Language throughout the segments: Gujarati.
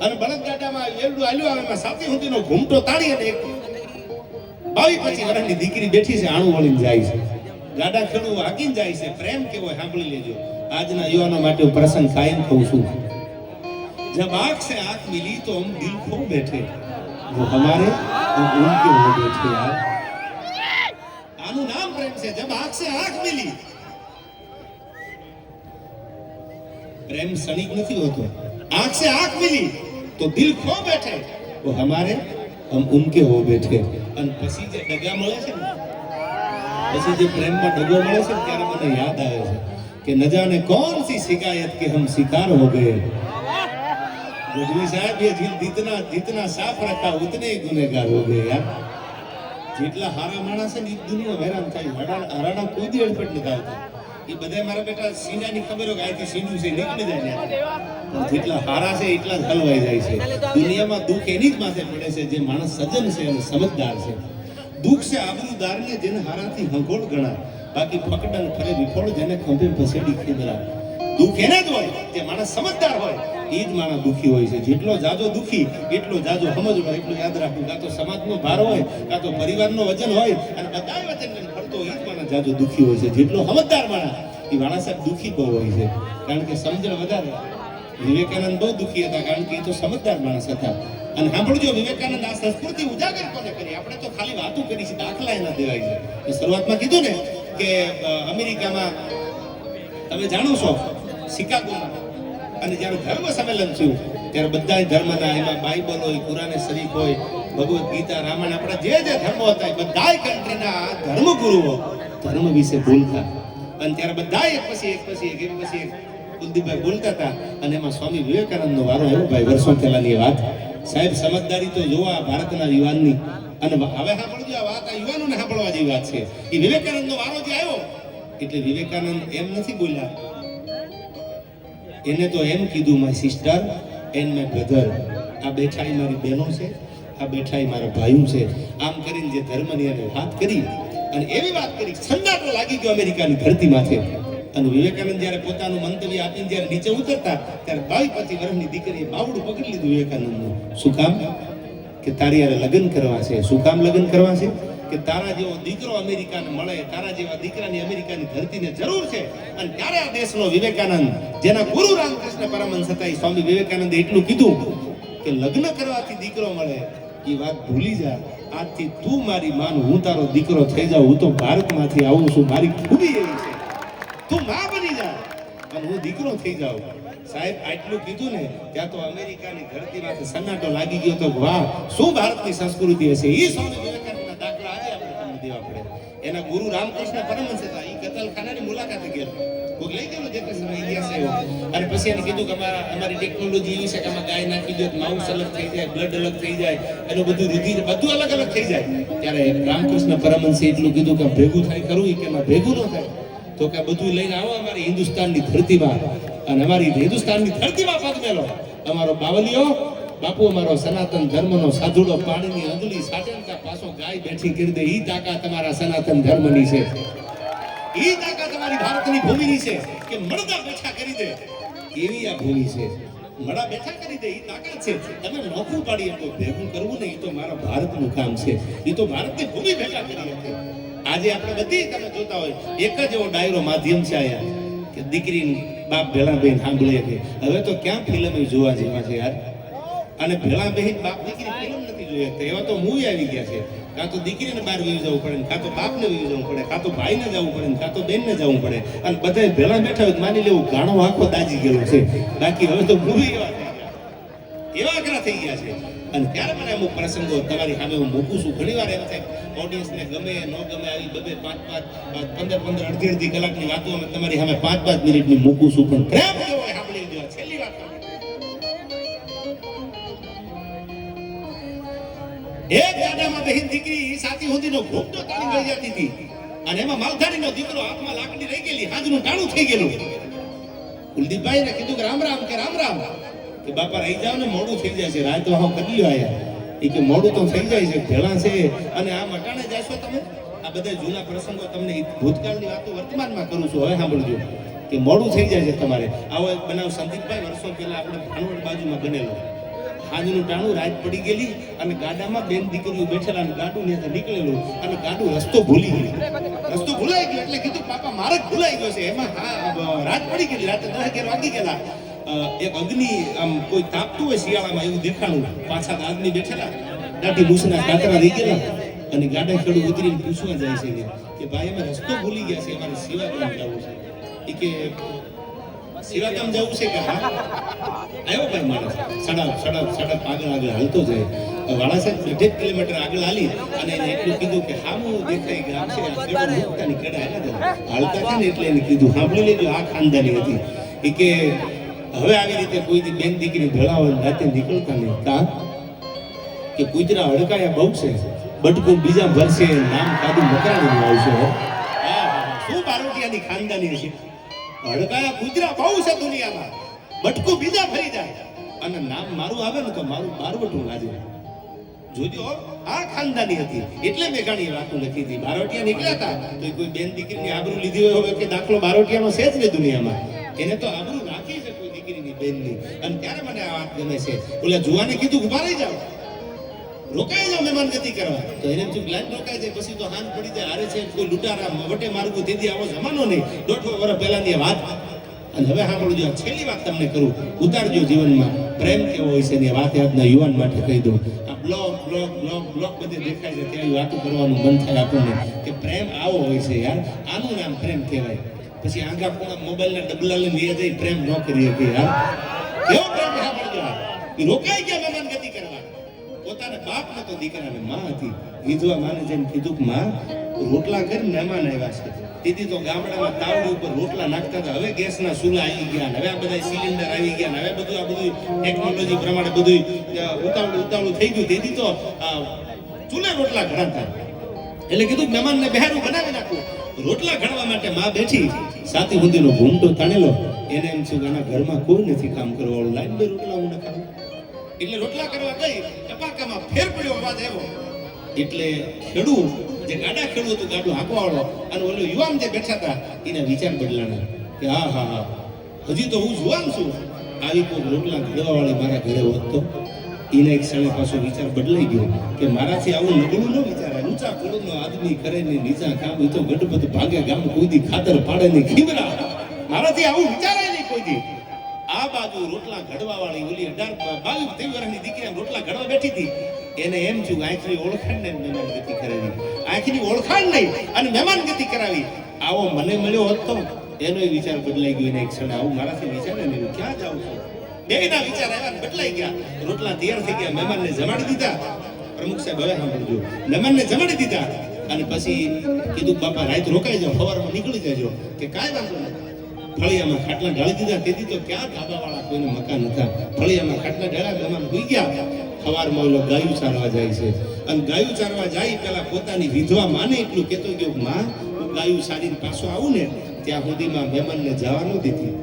અને બળદગાડામાં એરડું હાલ્યું આવે એમાં સાથી સુધીનો ઘૂમટો તાળી અને એક બાવી પછી વર્ષની દીકરી બેઠી છે આણું વળીને જાય છે ગાડા ખેડૂ હાકીને જાય છે પ્રેમ કેવો હોય સાંભળી લેજો આજના યુવાનો માટે હું પ્રસંગ કાયમ કહું છું जब आंख से आंख मिली तो हम दिल खो बैठे वो हमारे हम उनके हो बैठे यार આનું નામ પ્રેમ છે જબ આંખ से आंख मिली પ્રેમ ક્ષણિક નથી હોતો આંખ से आंख मिली તો દિલ ખો બેઠે. તો હમારે હમ ઉમકે હો બેઠે. અને પછી જે ડગા મળે છે ને, પછી જે પ્રેમમાં ડગો મળે છે ત્યારે મને યાદ આવે છે કે ન જાને કોણ સી શિકાયત કે હમ શિકાર હો ગયે. ગોજવી સાહેબ, એ દિલ જીતના જીતના સાફ રખા, ઉતને ગુનેગાર હો ગયે યાર. જેટલા હારા માણસ છે ને એ દુનિયા હેરાન થાય. હરાણા કોઈ દી અડફેટ નથી આવતા. એ બધા મારા બેટા સીનાની ખબર હોય કે અહીંથી સીનું છે નીકળી જાય. જેટલા હારા છે એટલા જ હલવાઈ જાય છે. દુનિયામાં દુઃખ એની જ માથે પડે છે જે માણસ સજ્જન છે અને સમજદાર છે. દુઃખ છે આબરૂદારને જેને હારાથી હંગોળ ગણાય. બાકી પકડન ફરે વિફોળ જેને ખંભે ભસેડી ખીદરા દુઃખ એને જ હોય જે માણસ સમજદાર હોય. એ જ માણસ દુઃખી હોય છે. જેટલો જાજો દુઃખી એટલો જાજો સમજવાનો એટલું યાદ રાખવું. કાં તો સમાજનો ભાર હોય કાં તો પરિવારનો વજન હોય અને બધા વચન લઈને ફરતો એ જ માણસ જાજો દુઃખી હોય છે. જેટલો સમજદાર માણસ, એ માણસ સાહેબ દુઃખી બહુ હોય છે. કારણ કે સમજણ વધારે. વિવેકાનંદ બહુ દુઃખી હતા, કારણ કે એ તો સમજદાર માણસ હતા. અને સાંભળજો, વિવેકાનંદ આ સંસ્કૃતિ ઉજાગર કોને કરી? આપણે તો ખાલી વાતો કરી છે, દાખલા એના દેવાય છે. શરૂઆતમાં કીધું ને કે અમેરિકામાં, તમે જાણો છો, શિકાગોમાં, અને જ્યારે ધર્મ સંમેલન થયું, ત્યારે બધા ધર્મના એમાં બાઇબલ હોય, કુરાને શરીફ હોય, ભગવદ્ ગીતા, રામાયણ, આપણા જે જે ધર્મો હતા, એ બધા કન્ટ્રીના ધર્મગુરુઓ ધર્મ વિશે બોલતા અને ત્યારે બધા એક, પછી એક પછી એક પછી કુલદીપભાઈ બોલતા હતા. અને એમાં સ્વામી વિવેકાનંદનો વારો આવ્યો. ભાઈ વર્ષો પહેલાની વાત. સાહેબ, સમજદારી તો જોવા ભારતના યુવાનની. અને હવે સાંભળજો, આ વાત આ યુવાનોને સાંભળવા જેવી વાત છે. એ વિવેકાનંદનો વારો જે આવ્યો, એટલે વિવેકાનંદ એમ નથી બોલ્યા. એને તો એમ કીધું my sister and my brother આ બેઠા મારી બહેનો છે, આ બેઠા મારા ભાઈઓ છે. આમ કરીને જે ધર્મની અને વાત કરી અને એવી વાત કરી સન્નાટો લાગી ગયો અમેરિકાની ધરતી માથે. અને વિવેકાનંદ જ્યારે પોતાનું મંતવ્ય આપીને જ્યારે નીચે ઉતરતા, ત્યારે બાવી પચી વર્ષની દીકરીએ બાવડું પકડી લીધું વિવેકાનંદનું. શું કામ? કે તારી યારે લગ્ન કરવા છે? શું કામ લગ્ન કરવા છે? કે તારા જેવો દીકરો અમેરિકાને મળે, તારા જેવા દીકરાની અમેરિકાની ધરતીને જરૂર છે? અને ત્યારે આ દેશનો વિવેકાનંદ, જેના ગુરુ રામકૃષ્ણ પરમહંસ હતા સ્વામી વિવેકાનંદે એટલું કીધું કે લગ્ન કરવાથી દીકરો મળે, એ વાત ભૂલી જા. આજથી તું મારી માન, હું તારો દીકરો થઈ જાઉં, હું તો ભારતમાંથી આવું છું, મારી ખૂબી એવી છે. તું માં બની જા અને હું દીકરો થઈ જાઉં. સાહેબ, આટલું કીધું ને, ત્યાં તો અમેરિકાની ધરતીમાંથી સન્નાટો લાગી ગયો તો વાહ, શું ભારતની સંસ્કૃતિ હશે? એ સ્વામી વિવેકાનંદના દાખલા આજે આપણે તમને દેવા પડે. એના ગુરુ રામકૃષ્ણ પરમહંસ હતા એ કતલખાનાની મુલાકાતે ગયેલો કીધું કે ભેગું થાય કરવું ભેગું ન થાય તો કે બધું લઈને આવો અમારી હિન્દુસ્તાનની ધરતીમાં અને અમારી હિન્દુસ્તાનની ધરતીમાં પગ અમારો બાવલીઓ બાપુ અમારો સનાતન ધર્મનો સાધુડો પાણીની અંજલી સાચનતા પાછો ગાય બેઠી કરી દે એ તાકાત તમારા સનાતન ધર્મની છે ઈ તાકાત અમારી ભારતની ભૂમિની છે કે મળતા બેઠા કરી દે. એવી આ ભૂમિ છે. મળા બેઠા કરી દે, એ તાકાત છે. તમે નોખું પાડી શકો ભેગું કરવું નહીં, એ તો મારા ભારતનું કામ છે. એ તો ભારતની ભૂમિ ભેગા કરી હતી આજે આપણે બધી તમે જોતા હોય, એક જ એવો ડાયરો માધ્યમ છે આયા કે દીકરી બાપ ભેળા બેન સાંભળે કે હવે તો ક્યાં ફિલ્મ જોવા જેવા છે યાર? અને ભેળા બેહીન બાપ દીકરી ફિલ્મ નથી જોઈ શકતા એવા તો મૂવી આવી ગયા છે. કાં તો દીકરીને બહાર વી જવું પડે કાં તો બાપને વીવી જવું પડે, કાં તો ભાઈને જવું પડે કાં તો બેનને જવું પડે. અને બધાય ભેળા બેઠા હોય માની લેવું ગાણો આખો દાજી ગયેલો છે. બાકી હવે તો મૂવી એવા થઈ ગયા એવા અઘરા થઈ ગયા છે. અને ત્યારે મને અમુક પ્રસંગો તમારી સામે હું મૂકું છું. ઘણી વાર એમ થાય ઓડિયન્સને ગમે, ન ગમે, આવી બબે પાંચ પાંચ, પંદર પંદર, અડધી અડધી કલાકની વાતો અમે તમારી સામે પાંચ પાંચ મિનિટની મૂકું છું. પણ પ્રેમ કેવો સાંભળી લેજો. છેલ્લી વાત એક ગાડામાં બહેન દીકરી સાથી સુધીનો ઘૂમટો તાળી વહી જતી હતી. અને એમાં માલધારીનો દીકરો હાથમાં લાકડી રહી ગયેલી, હાથનું ટાણું થઈ ગયેલું. કુલદીપભાઈ ને કીધું કે રામ રામ કે રામ રામ. કે બાપા રહી જાવ ને મોડું થઈ જશે. રાત હા કરી લ્યો એ કે મોડું તો થઈ જાય છે, ભેળા છે. અને આ મટાણે જાશો તમે? આ બધા જૂના પ્રસંગો તમને ભૂતકાળની વાતો વર્તમાનમાં કરું છું. હવે સાંભળજો. કે મોડું થઈ જાય છે તમારે. આવો બનાવ સંદીપભાઈ વર્ષો પહેલા આપણે ભાણવડ બાજુમાં બનેલો. આજનું ટાણું રાત પડી ગયેલી અને ગાડામાં બેન દીકરીઓ બેઠેલા અને ગાડું ને નીકળેલું અને ગાડું રસ્તો ભૂલી ગયું. રસ્તો ભૂલાઈ ગયો એટલે કીધું, પાપા, મારે ભૂલાઈ ગયો છે. એમાં રાત પડી ગયેલી, રાતે દસ અગિયાર વાગી ગયેલા. એક અગ્નિ આમ કોઈ તાપતું હોય શિયાળામાં એવું દેખાણું. પાછા આદમી બેઠેલા. દાઢી ભૂસના કાતરા રહી ગયેલા. અને ગાડા ખેડૂત ઉતરીને પૂછવા જાય છે કે ભાઈ, અમે રસ્તો ભૂલી ગયા છે અમારે સેવા કરવા જવું છે? એ કે સેવા જવું છે કે આવ્યો ભાઈ માણસ. સડા સડા સડા આગળ આગળ હાલતો જાય. વાળા સાહેબ દોઢેક કિલોમીટર આગળ હાલી અને એને એટલું કીધું કે હામું દેખાઈ ગામ છે. હાલતા છે ને એટલે એને કીધું. સાંભળી લેજો, આ ખાનદાની હતી. એ કે, હવે આવી રીતે કોઈ બેન દીકરી ભેળાવા રાતે નીકળતા નહીં. કા? કે કુતરા હડકાયા બહુ છે. બટકું બીજા ભરશે નામ કાદુ મકરાણીનું આવશે શું બારોટિયાની ખાનદાની છે હડકાયા કુતરા બહુ છે દુનિયામાં. બટકું બીજા ફરી જાય. અને નામ મારું આવે ને તો મારું બારવટું લાજે. જોજો, આ ખાનદાની હતી. એટલે મેં ઘણી વાતો લખી હતી. બારોટિયા નીકળ્યા હતા. તો કોઈ બેન દીકરીની આબરૂ લીધી હોય હવે કે દાખલો બારોટિયાનો છે જ ને દુનિયામાં. એને તો આબરૂ રાખી છે કોઈ દીકરીની બેનની. અને ત્યારે મને આ વાત ગમે છે. ઓલા જુવાને કીધું ઊભા રહી જાઓ. રોકાઈ જાવ મહેમાન ગતિ કરવા. તો એને શું લાઈન રોકાઈ જાય, પછી તો હાન પડી જાય હારે છે, કોઈ લૂંટારા વટે માર્ગું દીદી આવો જમાનો નહીં. દોઢસો વર્ષ પહેલાની વાત. અને હવે સાંભળજો આ છેલ્લી વાત તમને કરું, ઉતારજો જીવનમાં. પ્રેમ કેવો હોય છે એની વાત આજના યુવાન માટે કહી દઉં. આ બ્લોક બ્લોક બ્લોક બ્લોક બધી દેખાય છે, ત્યાં વાતો કરવાનું મન થાય આપણને, કે પ્રેમ આવો હોય છે યાર. આનું નામ પ્રેમ કહેવાય. પછી આંગા પૂણા મોબાઈલના ડબલા લઈને લઈ જઈ પ્રેમ ન કરી કે યાર. કેવો પ્રેમ સાંભળજો રોકાઈ ગયા પોતાના બાપ નતો, દીકરાને માં હતી. વિધવા માને જેમ કીધું કે, માં, રોટલા કરી મહેમાન આવ્યા છે. તેથી તો ગામડામાં તાવડી ઉપર રોટલા નાખતા હતા. હવે ગેસના ચૂલા આવી ગયા હવે આ બધા સિલિન્ડર આવી ગયા હવે બધું આ બધું ટેકનોલોજી પ્રમાણે બધું ઉતાવળું ઉતાવળું થઈ ગયું. તેથી તો ચૂલે રોટલા ઘડાતા એટલે કીધું મહેમાનને બહેરું બનાવી નાખું. રોટલા ઘડવા માટે માં બેઠી. સાતી હુંદીનો ઘૂમટો તાણેલો. એને એમ થયું કે ઘરમાં કોઈ નથી કામ કરવાવાળું લાઈન બે રોટલા હું નખાવું. એટલે રોટલા કરવા ગઈ, ટપાકામાં ફેર પડ્યો અવાજ આવ્યો. એટલે ખેડૂત, જે ગાડા ખેડૂત હતું, ગાડું હાંકવાળો અને ઓલો યુવાન જે બેઠા હતા, એને વિચાર બદલાના કે હા હા હા, હજી તો હું જુવાન છું. આવી કોઈ રોટલા ઘડવાવાળી મારા ઘરે હોત તો. એને એક ક્ષણે પાછો વિચાર બદલાઈ ગયો કે મારાથી આવું નબળું ન વિચારાય. ઊંચા કુળનો આદમી કરે ને નીચા કામ એ તો ગઢપત ભાગે ગામ કોઈ દી ખાતર પાડે ને ખીમરા મારાથી આવું વિચારાય નહીં કોઈ દી. આ બાજુ રોટલા ઘડવા વાળી ઓલી અઢાર બાવીસ ત્રેવીસ વર્ષની દીકરી રોટલા ઘડવા બેઠી હતી. એને એમ થયું, આંખની ઓળખાણ ને મહેમાન ગતિ કરાવી. આંખની ઓળખાણ નહીં, અને મહેમાન ગતિ કરાવી. આવો મને મળ્યો હોત તો એનો વિચાર બદલાઈ ગયો એને એક ક્ષણે. આવું મારાથી વિચારે ને હું ક્યાં જાઉં છું? બેના વિચાર આવ્યા બદલાઈ ગયા. રોટલા તૈયાર થઈ ગયા, મહેમાનને જમાડી દીધા. પ્રમુખ સાહેબ હવે સાંભળજો. મહેમાનને જમાડી દીધા. અને પછી કીધું, બાપા, રાત રોકાઈ જાઓ, સવારમાં નીકળી જજો. કે કાંઈ વાંધો નહીં. ફળિયામાં ખાટલા ઢાળી દીધા. તેથી તો ક્યાં ધાબાવાળા કોઈને મકાન હતા? ફળિયામાં ખાટલા ઢાળ્યા મહેમાન ભૂઈ ગયા. ખવારમાં ઓલો ગાયું ચારવા જાય છે. અને ગાયું ચારવા જાય, પેલા પોતાની વિધવા માને એટલું કહેતો ગયો, માં, હું ગાયું સારીને પાછો આવું ને, ત્યાં સુધીમાં મહેમાનને જવા ન દીધી.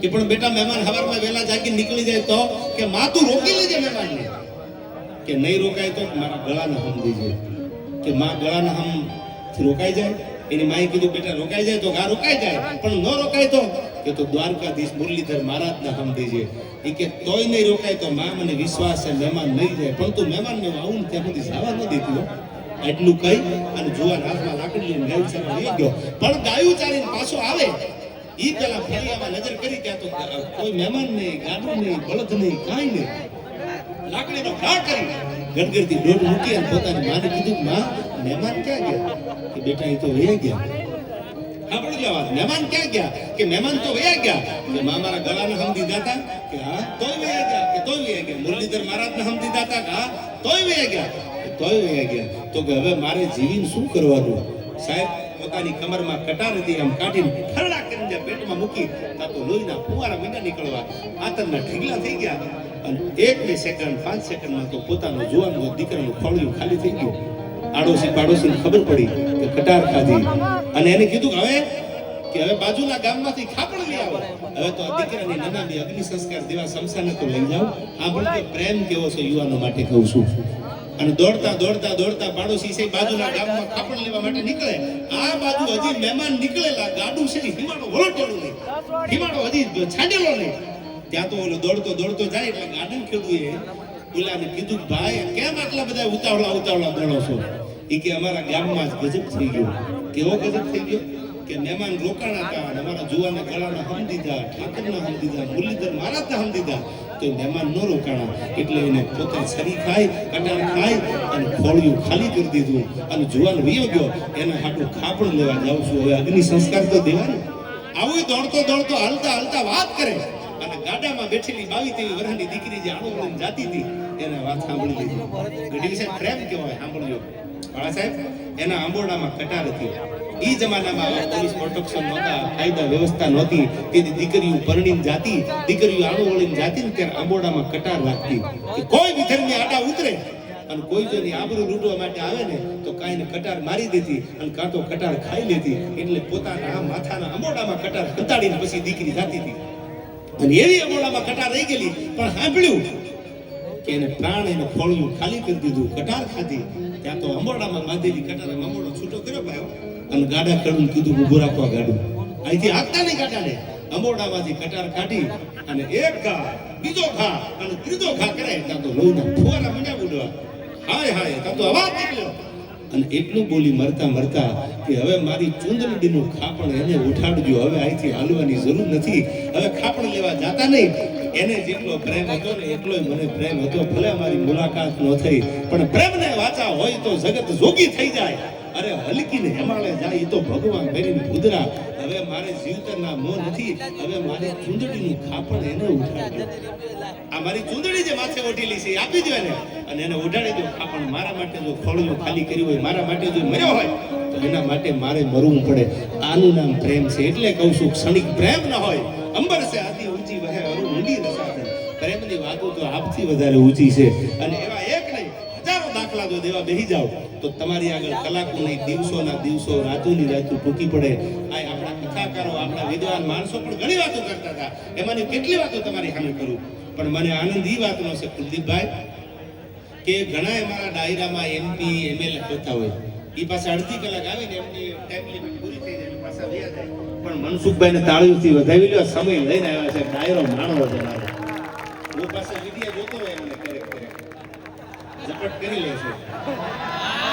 કે પણ બેટા, મહેમાન હવારમાં વહેલા જાગી નીકળી જાય તો? કે માં, તું રોકી લેજે મહેમાનને? કે નહીં રોકાય તો? મારા ગળાને હમ જાય કે માં, ગળાના હમ રોકાઈ જાય? એની માએ કીધું, બેટા, રોકાઈ જાય તો ગા રોકાઈ જાય, પણ ન રોકાય તો? કે તો દ્વારકાધીશ મુરલીધર મહારાજના સમજી છે એ કે, તોય નહીં રોકાય તો મા મને વિશ્વાસ છે, મહેમાન નહીં જાય. પણ તું મહેમાનને આવું ત્યાં સુધી જવા ન દેતી એટલું કહી અને જુવાન હાથમાં લાકડી લઈને ગાયું ચારવા લઈ ગયો. પણ ગાયું ચાલીને પાછો આવે. એ પેલા ફળિયામાં નજર કરી ત્યાં તો કોઈ મહેમાન નહીં ગાડું નહીં, બળદ નહીં, કાંઈ નહીં. લાકડીનો ઘા કરી. ગડગડતી દોઢ મૂકી અને પોતાની માને કીધું માં, મહેમાન ક્યાં ગયા? કે બેટા, એ તો વયા ગયા. સાંભળજો આ વાત. મહેમાન ક્યાં ગયા? કે મહેમાન તો વયા ગયા. કે માં મારા ગળાને હમ દીધા હતા કે હા, તોય વયા ગયા. કે તોય વયા ગયા. મુરલીધર મહારાજને હમ દીધા હતા કે હા, તોય વયા ગયા. તોય વયા ગયા. તો કે હવે મારે જીવીને શું કરવાનું? સાહેબ, પોતાની કમરમાં કટાર હતી આમ કાઢીને ફરડા કરીને પેટમાં મૂકી ત્યાં તો લોહીના ફુવારા મીંડા નીકળવા. આતરના ઢીંગલા થઈ ગયા. અને એકની સેકન્ડ પાંચ સેકન્ડમાં તો પોતાનો જુવાન દીકરાનું ખોળિયું ખાલી થઈ ગયું. આડોશી પાડોશીને ખબર પડી કે કટાર ખાધી. અને એને કીધું હવે, કે હવે બાજુના ગામમાંથી ખાપણ લઈ આવો. હવે તો દીકરાની નનામી અગ્નિ સંસ્કાર દેવા સમસાને તો લઈ જાઓ. આ પણ પ્રેમ કેવો છે યુવાનો માટે કહું છું. અને દોડતા દોડતા દોડતા પાડોશી છે બાજુના ગામમાં ખાપણ લેવા માટે નીકળે. આ બાજુ હજી મહેમાન નીકળેલા ગાડું છે ને હિમાડો વળોટેલું નહીં. હિમાડો હજી છાંડેલો નહીં. ત્યાં તો ઓલો દોડતો દોડતો જાય એટલે ગાર્ડન ખેડૂએ ઓલાને કીધું ભાઈ, કેમ આટલા બધા ઉતાવળા ઉતાવળા દોડો છો? એ કે, અમારા ગામમાં જ ગજબ થઈ ગયો. કેવો ગજબ થઈ ગયો? કે મહેમાન રોકાણ હતા અમારા જુવાના ગળાના હમ દીધા, ઠાકરના હમ દીધા, મુરલીધર મહારાજના હમ દીધા, તો મહેમાન ન રોકાણા, એટલે એને પોતે છરી ખાય કટાર ખાઈ અને ખોળિયું ખાલી કરી દીધું. અને જુવાન વયો ગયો, એને હાટું ખાપણ લેવા જાઉં છું, હવે અગ્નિ સંસ્કાર તો દેવાનું. આવું દોડતો દોડતો હાલતા હાલતા વાત કરે. ગાડામાં બેઠેલી બાવી તેવી વર્ષની દીકરી જે આણો જાતી હતી, એને વાત સાંભળી લીધી ગઢવી સાહેબ પ્રેમ કહેવાય, સાંભળજો. બાળા સાહેબ એના આંબોડામાં કટાર હતી. એ જમાનામાં પોલીસ પ્રોટેક્શન નહોતા કાયદા વ્યવસ્થા નહોતી. તેથી દીકરીઓ પરણીને જાતી, દીકરીઓ આણો વળીને જાતી ને ત્યારે આંબોડામાં કટાર લાગતી કોઈ વિધર્મી આડા ઉતરે અને કોઈ જો એની આબરૂ લૂંટવા માટે આવે ને, તો કાંઈને કટાર મારી દેતી અને કાં તો કટાર ખાઈ લેતી. એટલે પોતાના માથાના આંબોડામાં કટાર હંતાડીને પછી દીકરી જાતી હતી. અને એવી અમોડામાં કટાર રહી ગયેલી. પણ સાંભળ્યું કે એને પ્રાણ એને ખોળ્યું ખાલી કરી દીધું. કટાર ખાધી. ત્યાં તો અંબોડામાં બાંધેલી કટાર અંબોડો છૂટો કર્યો ભાઈ અને ગાડા ખેડૂત કીધું ઊભું રાખવા ગાડું. અહીંથી આગતા નહીં ગાડાને. અમોડામાંથી કટાર કાઢી અને એક ઘા, બીજો ઘા અને ત્રીજો ઘા કરે ત્યાં તો લોહીના ફુવારા મજા ઉડવા. હાય હાય, ત્યાં તો અવાજ નીકળ્યો. અને એટલું બોલી મરતા મરતા કે હવે મારી ચુંદડીનું ખાપણ એને ઉઠાડજો, હવે અહીંથી હાલવાની જરૂર નથી. હવે ખાપણ લેવા જાતા નહીં. એને જેટલો પ્રેમ હતો ને એટલો મને પ્રેમ હતો. ભલે મારી મુલાકાત ન થઈ, પણ પ્રેમને વાચા હોય તો જગત જોગી થઈ જાય. અરે હલકીને હેમાળે જાય તો ભગવાન કરીને ભૂદરા. હવે મારે જીવતરના મોં નથી. હવે મારે ચુંદડીનું ખાપણ એને ઉઠાડજો. આ મારી ચૂંદડી જે માથે ઓઢેલી છે આપી દો એને. અને એને ઓઢાડી દો પણ મારા માટે જો ખોળીઓ ખાલી કર્યું હોય, મારા માટે જો મર્યો હોય, તો એના માટે મારે મરવું પડે. આનું નામ પ્રેમ છે. એટલે કહું છું, ક્ષણિક પ્રેમ ન હોય. અંબર છે, આદિ ઊંચી વહે અરુ ઊંડી રસાતે પ્રેમની વાતો તો આપથી વધારે ઊંચી છે. અને એવા એક નહીં, હજારો દાખલા જો દેવા બેહી જાઓ, તો તમારી આગળ કલાકો નહીં દિવસોના દિવસો, રાતોની રાતો ટૂંકી પડે. આ આપણા માણસો પણ ઘણી વાતો કરતા હતા. એમાંની કેટલી વાતો તમારી સામે કરું? પણ મને આનંદ એ વાતનો છે, કુલદીપભાઈ, કે ઘણા અમારા ડાયરામાં એમપી એમએલએ હોતા હોય. એ પાસે અડધી કલાક આવે ને એમની ટાઈમ લિમિટ પૂરી થઈ જાય પાછા વયા જાય. પણ મનસુખભાઈને તાળીઓથી વધાવી લ્યો સમય લઈને આવ્યા છે, ડાયરો માણો છે મારો. હું પાસે વિડિયા જોતો હોય એમને, ક્યારેક ક્યારેક. ઝપટ કરી લે છે.